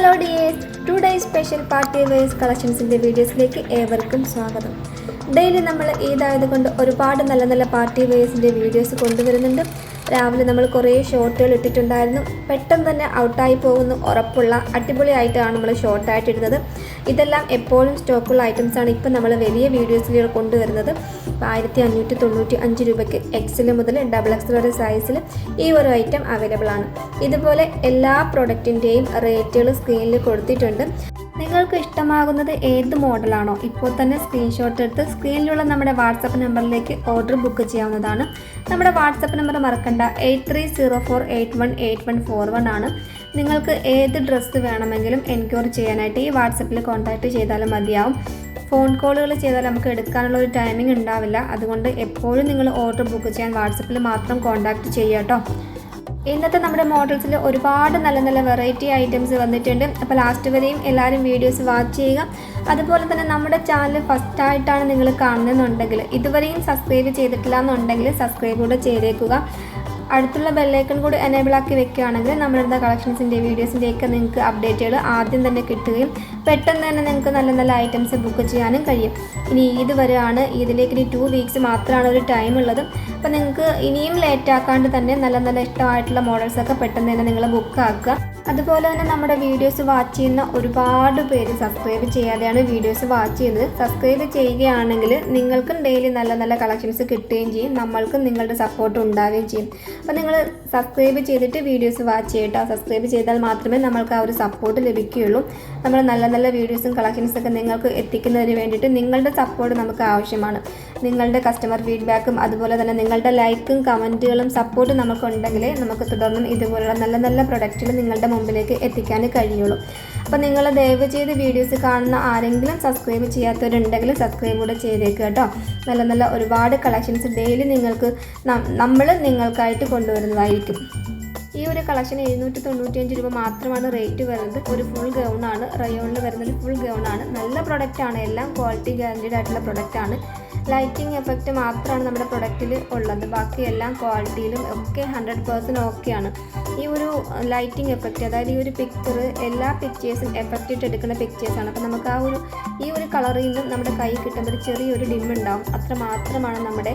Hello dears today special party wears കളക്ഷൻസിന്റെ വീഡിയോസിലേക്ക് ഏവർക്കും സ്വാഗതം. ഡെയിലി നമ്മൾ ഈദായതുകൊണ്ട് ഒരുപാട് നല്ല നല്ല പാർട്ടി വെയേഴ്സിന്റെ വീഡിയോസ് കൊണ്ടുവരുന്നുണ്ട്. രാവിലെ നമ്മൾ കുറേ ഷോർട്ടുകൾ ഇട്ടിട്ടുണ്ടായിരുന്നു. പെട്ടെന്ന് തന്നെ ഔട്ടായി പോകുന്നു. ഉറപ്പുള്ള അടിപൊളിയായിട്ടാണ് നമ്മൾ ഷോർട്ടായിട്ട് ഇടുന്നത്. ഇതെല്ലാം എപ്പോഴും സ്റ്റോക്കുള്ള ഐറ്റംസ് ആണ് ഇപ്പം നമ്മൾ വലിയ വീഡിയോസിൽ കൊണ്ടുവരുന്നത്. ആയിരത്തി അഞ്ഞൂറ്റി തൊണ്ണൂറ്റി അഞ്ച് രൂപയ്ക്ക് എക്സിൽ മുതൽ ഡബിൾ എക്സൽ വരെ സൈസിൽ ഈ ഒരു ഐറ്റം അവൈലബിൾ ആണ്. ഇതുപോലെ എല്ലാ പ്രൊഡക്റ്റിന്റെയും റേറ്റുകൾ സ്ക്രീനിൽ കൊടുത്തിട്ടുണ്ട്. നിങ്ങൾക്ക് ഇഷ്ടമാകുന്നത് ഏത് മോഡലാണോ ഇപ്പോൾ തന്നെ സ്ക്രീൻഷോട്ട് എടുത്ത് സ്ക്രീനിലുള്ള നമ്മുടെ വാട്സപ്പ് നമ്പറിലേക്ക് ഓർഡർ ബുക്ക് ചെയ്യാവുന്നതാണ്. നമ്മുടെ വാട്സപ്പ് നമ്പർ മറക്കണ്ട eight three zero four eight one eight one four one ആണ്. നിങ്ങൾക്ക് ഏത് ഡ്രസ്സ് വേണമെങ്കിലും എൻക്വയറി ചെയ്യാനായിട്ട് ഈ വാട്സപ്പിൽ കോൺടാക്റ്റ് ചെയ്താലും മതിയാവും. ഫോൺ കോളുകൾ ചെയ്താൽ നമുക്ക് എടുക്കാനുള്ള ഒരു ടൈമിംഗ് ഉണ്ടാവില്ല. അതുകൊണ്ട് എപ്പോഴും നിങ്ങൾ ഓർഡർ ബുക്ക് ചെയ്യാൻ വാട്സപ്പിൽ മാത്രം കോൺടാക്റ്റ് ചെയ്യാം കേട്ടോ. ഇന്നത്തെ നമ്മുടെ മോഡൽസിൽ ഒരുപാട് നല്ല നല്ല വെറൈറ്റി ഐറ്റംസ് വന്നിട്ടുണ്ട്. അപ്പോൾ ലാസ്റ്റ് വരെയും എല്ലാവരും വീഡിയോസ് വാച്ച് ചെയ്യുക. അതുപോലെ തന്നെ നമ്മുടെ ചാനൽ ഫസ്റ്റ് ആയിട്ടാണ് നിങ്ങൾ കാണുന്നതെന്നുണ്ടെങ്കിൽ ഇതുവരെയും സബ്സ്ക്രൈബ് ചെയ്തിട്ടില്ല എന്നുണ്ടെങ്കിൽ സബ്സ്ക്രൈബ് കൂടെ ചെയ്തേക്കുക. അടുത്തുള്ള ബെല്ലൈക്കൺ കൂടി എനേബിൾ ആക്കി വെക്കുകയാണെങ്കിൽ നമ്മളിടുന്ന കളക്ഷൻസിന്റെ വീഡിയോസിന്റെയൊക്കെ നിങ്ങൾക്ക് അപ്ഡേറ്റുകൾ ആദ്യം തന്നെ കിട്ടുകയും പെട്ടെന്ന് തന്നെ നിങ്ങൾക്ക് നല്ല നല്ല ഐറ്റംസ് ബുക്ക് ചെയ്യാനും കഴിയും. ഇനി ഈദ് വരെയാണ് ഈദിലേക്ക് ഇനി ടു വീക്സ് മാത്രമാണ് ഒരു ടൈം ഉള്ളത്. അപ്പോൾ നിങ്ങൾക്ക് ഇനിയും ലേറ്റ് ആക്കാണ്ട് തന്നെ നല്ല നല്ല ഇഷ്ടമായിട്ടുള്ള മോഡൽസൊക്കെ പെട്ടെന്ന് തന്നെ നിങ്ങൾ ബുക്ക് ആക്കുക. അതുപോലെ തന്നെ നമ്മുടെ വീഡിയോസ് വാച്ച് ചെയ്യുന്ന ഒരുപാട് പേര് സബ്സ്ക്രൈബ് ചെയ്യാതെയാണ് വീഡിയോസ് വാച്ച് ചെയ്യുന്നത്. സബ്സ്ക്രൈബ് ചെയ്യുകയാണെങ്കിൽ നിങ്ങൾക്കും ഡെയിലി നല്ല നല്ല കളക്ഷൻസ് കിട്ടുകയും ചെയ്യും. നമ്മൾക്കും നിങ്ങളുടെ സപ്പോർട്ട് ഉണ്ടാവുകയും ചെയ്യും. അപ്പോൾ നിങ്ങൾ സബ്സ്ക്രൈബ് ചെയ്തിട്ട് വീഡിയോസ് വാച്ച് ചെയ്യട്ടോ. സബ്സ്ക്രൈബ് ചെയ്താൽ മാത്രമേ നമ്മൾക്ക് ആ ഒരു സപ്പോർട്ട് ലഭിക്കുകയുള്ളൂ. നമ്മൾ നല്ല നല്ല വീഡിയോസും കളക്ഷൻസൊക്കെ നിങ്ങൾക്ക് എത്തിക്കുന്നതിന് വേണ്ടിയിട്ട് നിങ്ങളുടെ സപ്പോർട്ട് നമുക്ക് ആവശ്യമാണ്. നിങ്ങളുടെ കസ്റ്റമർ ഫീഡ്ബാക്കും അതുപോലെ തന്നെ നിങ്ങളുടെ ലൈക്കും കമന്റുകളും സപ്പോർട്ടും നമുക്കുണ്ടെങ്കിൽ നമുക്ക് തുടർന്നും ഇതുപോലുള്ള നല്ല നല്ല പ്രൊഡക്റ്റുകൾ നിങ്ങളുടെ മുമ്പിലേക്ക് എത്തിക്കാൻ കഴിയുള്ളൂ. അപ്പോൾ നിങ്ങൾ ദയവ് ചെയ്ത് വീഡിയോസ് കാണുന്ന ആരെങ്കിലും സബ്സ്ക്രൈബ് ചെയ്യാത്തവരുണ്ടെങ്കിൽ സബ്സ്ക്രൈബ് കൂടെ ചെയ്തേക്കുക കേട്ടോ. നല്ല നല്ല ഒരുപാട് കളക്ഷൻസ് ഡെയിലി നിങ്ങൾക്ക് നമ്മൾ നിങ്ങൾക്കായിട്ട് കൊണ്ടുവരുന്നതായിരിക്കും. ഈ ഒരു കളക്ഷൻ എഴുന്നൂറ്റി തൊണ്ണൂറ്റിയഞ്ച് രൂപ മാത്രമാണ് റേറ്റ് വരുന്നത്. ഒരു ഫുൾ ഗൗണാണ് റയോണിൽ വരുന്ന ഒരു ഫുൾ ഗൗണാണ് നല്ല പ്രൊഡക്റ്റാണ് എല്ലാം ക്വാളിറ്റി ഗ്യാരണ്ടീഡ് ആയിട്ടുള്ള പ്രൊഡക്റ്റാണ് ലൈറ്റിംഗ് എഫക്റ്റ് മാത്രമാണ് നമ്മുടെ പ്രൊഡക്റ്റിൽ ഉള്ളത്. ബാക്കി എല്ലാം ക്വാളിറ്റിയിലും ഒക്കെ ഹൺഡ്രഡ് പേഴ്സന്റ് ഓക്കെയാണ് ഈ ഒരു ലൈറ്റിംഗ് എഫക്റ്റ് അതായത് ഈ ഒരു പിക്ചർ എല്ലാ പിക്ചേഴ്സും എഫക്റ്റ് ഇട്ട് എടുക്കുന്ന പിക്ചേഴ്സാണ് അപ്പോൾ നമുക്ക് ആ ഒരു ഈ ഒരു കളറിൽ നിന്നും നമ്മുടെ കൈ കിട്ടുന്ന ഒരു ചെറിയൊരു ഡിം ഉണ്ടാവും. അത്ര മാത്രമാണ് നമ്മുടെ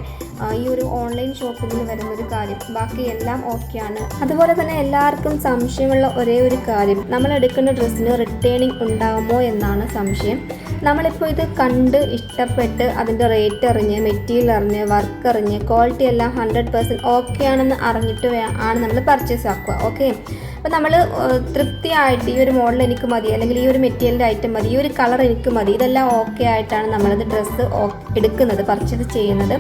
ഈ ഒരു ഓൺലൈൻ ഷോപ്പിങ്ങിൽ വരുന്ന ഒരു കാര്യം. ബാക്കി എല്ലാം ഓക്കെയാണ് അതുപോലെ തന്നെ എല്ലാവർക്കും സംശയമുള്ള ഒരേ ഒരു കാര്യം. നമ്മൾ എടുക്കുന്ന ഡ്രസ്സിന് റിട്ടേണിംഗ് ഉണ്ടാകുമോ എന്നാണ് സംശയം. നമ്മളിപ്പോൾ ഇത് കണ്ട് ഇഷ്ടപ്പെട്ട് അതിന്റെ റേറ്റ് അറിഞ്ഞ് മെറ്റീരിയൽ അറിഞ്ഞ് വർക്ക് അറിഞ്ഞ് ക്വാളിറ്റി എല്ലാം ഹൺഡ്രഡ് പെർസെന്റ് ഓക്കെ ആണെന്ന് അറിഞ്ഞിട്ട് ആണ് നമ്മൾ പർച്ചേസ് ആക്കുക ഓക്കെ അപ്പോൾ നമ്മൾ തൃപ്തിയായിട്ട് ഈ ഒരു മോഡൽ എനിക്ക് മതി അല്ലെങ്കിൽ ഈ ഒരു മെറ്റീരിയലിന്റെ ഐറ്റം മതി ഈ ഒരു കളർ എനിക്ക് മതി ഇതെല്ലാം ഓക്കെ ആയിട്ടാണ് നമ്മളത് ഡ്രസ്സ് എടുക്കുന്നത് പർച്ചേസ് ചെയ്യുന്നത്.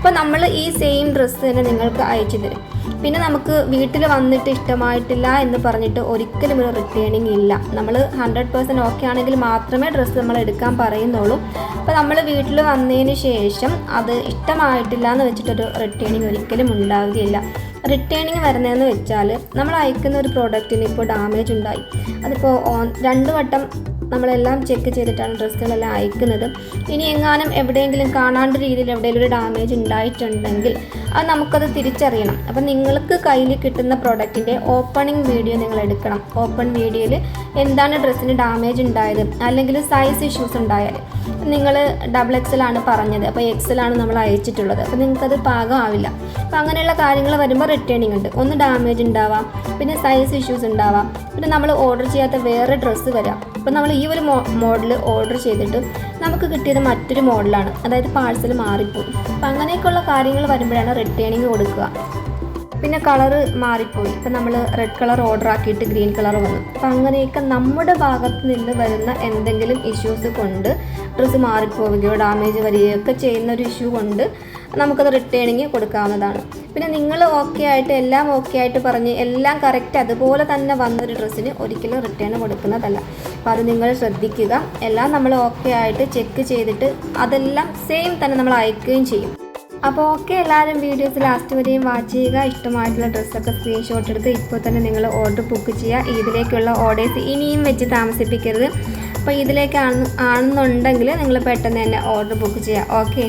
അപ്പോൾ നമ്മൾ ഈ സെയിം ഡ്രസ്സ് തന്നെ നിങ്ങൾക്ക് അയച്ചു തരും. പിന്നെ നമുക്ക് വീട്ടിൽ വന്നിട്ട് ഇഷ്ടമായിട്ടില്ല എന്ന് പറഞ്ഞിട്ട് ഒരിക്കലും ഒരു റിട്ടേണിങ് ഇല്ല. നമ്മൾ ഹൺഡ്രഡ് പേഴ്സന്റ് ഓക്കെ ആണെങ്കിൽ മാത്രമേ ഡ്രസ്സ് നമ്മൾ എടുക്കാൻ പറയുന്നുള്ളൂ. അപ്പോൾ നമ്മൾ വീട്ടിൽ വന്നതിന് ശേഷം അത് ഇഷ്ടമായിട്ടില്ല എന്ന് വെച്ചിട്ടൊരു റിട്ടേണിങ് ഒരിക്കലും ഉണ്ടാവുകയില്ല. റിട്ടേണിങ് വരുന്നതെന്ന് വെച്ചാൽ നമ്മൾ അയക്കുന്ന ഒരു പ്രോഡക്റ്റിന് ഇപ്പോൾ ഡാമേജ് ഉണ്ടായി. അതിപ്പോൾ രണ്ട് വട്ടം നമ്മളെല്ലാം ചെക്ക് ചെയ്തിട്ടാണ് ഡ്രസ്സുകളെല്ലാം അയക്കുന്നത്. ഇനി എങ്ങാനും എവിടെയെങ്കിലും കാണാണ്ട രീതിയിൽ എവിടെയെങ്കിലും ഒരു ഡാമേജ് ഉണ്ടായിട്ടുണ്ടെങ്കിൽ അത് നമുക്കത് തിരിച്ചറിയണം. അപ്പം നിങ്ങൾക്ക് കയ്യിൽ കിട്ടുന്ന പ്രോഡക്റ്റിന്റെ ഓപ്പണിംഗ് വീഡിയോ നിങ്ങൾ എടുക്കണം. ഓപ്പൺ വീഡിയോയിൽ എന്താണ് ഡ്രസ്സിന് ഡാമേജ് ഉണ്ടായത് അല്ലെങ്കിൽ സൈസ് ഇഷ്യൂസ് ഉണ്ടായാൽ നിങ്ങൾ ഡബിൾ എക്സ് ആണ് പറഞ്ഞത് അപ്പോൾ എക്സലാണ് നമ്മൾ അയച്ചിട്ടുള്ളത്. അപ്പോൾ നിങ്ങൾക്കത് പാകമാവില്ല അപ്പോൾ അങ്ങനെയുള്ള കാര്യങ്ങൾ വരുമ്പോൾ റിട്ടേണിംഗ് ഉണ്ട്. ഒന്ന് ഡാമേജ് ഉണ്ടാവാം പിന്നെ സൈസ് ഇഷ്യൂസ് ഉണ്ടാവാം. പിന്നെ നമ്മൾ ഓർഡർ ചെയ്യാത്ത വേറെ ഡ്രസ്സ് വരാം. അപ്പോൾ നമ്മൾ ഈ ഒരു മോഡൽ ഓർഡർ ചെയ്തിട്ട് നമുക്ക് കിട്ടിയത് മറ്റൊരു മോഡലാണ് അതായത് പാഴ്സൽ മാറിപ്പോയി. അപ്പം അങ്ങനെയൊക്കെയുള്ള കാര്യങ്ങൾ വരുമ്പോഴാണ് റിട്ടേണിങ് കൊടുക്കുക. പിന്നെ കളറ് മാറിപ്പോയി. ഇപ്പം നമ്മൾ റെഡ് കളർ ഓർഡർ ആക്കിയിട്ട് ഗ്രീൻ കളർ വന്നു. അപ്പം അങ്ങനെയൊക്കെ നമ്മുടെ ഭാഗത്ത് നിന്ന് വരുന്ന എന്തെങ്കിലും ഇഷ്യൂസ് കൊണ്ട് ഡ്രസ്സ് മാറിപ്പോവുകയോ ഡാമേജ് വരികയോ ഒക്കെ ചെയ്യുന്ന ഒരു ഇഷ്യൂ കൊണ്ട് നമുക്കത് റിട്ടേണിങ് കൊടുക്കാവുന്നതാണ്. പിന്നെ നിങ്ങൾ ഓക്കെ ആയിട്ട് എല്ലാം ഓക്കെ ആയിട്ട് പറഞ്ഞ് എല്ലാം കറക്റ്റ് അതുപോലെ തന്നെ വന്നൊരു ഡ്രസ്സിന് ഒരിക്കലും റിട്ടേൺ കൊടുക്കുന്നതല്ല. അപ്പോൾ അത് നിങ്ങൾ ശ്രദ്ധിക്കുക. എല്ലാം നമ്മൾ ഓക്കെ ആയിട്ട് ചെക്ക് ചെയ്തിട്ട് അതെല്ലാം സെയിം തന്നെ നമ്മൾ അയക്കുകയും ചെയ്യും. അപ്പോൾ ഓക്കെ എല്ലാവരും വീഡിയോസ് ലാസ്റ്റ് വരെയും വാച്ച് ചെയ്യുക. ഇഷ്ടമായിട്ടുള്ള ഡ്രസ്സൊക്കെ സ്ക്രീൻഷോട്ട് എടുത്ത് ഇപ്പോൾ തന്നെ നിങ്ങൾ ഓർഡർ ബുക്ക് ചെയ്യുക. ഇതിലേക്കുള്ള ഓർഡേഴ്സ് ഇനിയും വെച്ച് താമസിപ്പിക്കരുത്. അപ്പോൾ ഇതിലേക്കാണ് ആണെന്നുണ്ടെങ്കിൽ നിങ്ങൾ പെട്ടെന്ന് തന്നെ ഓർഡർ ബുക്ക് ചെയ്യുക. ഓക്കെ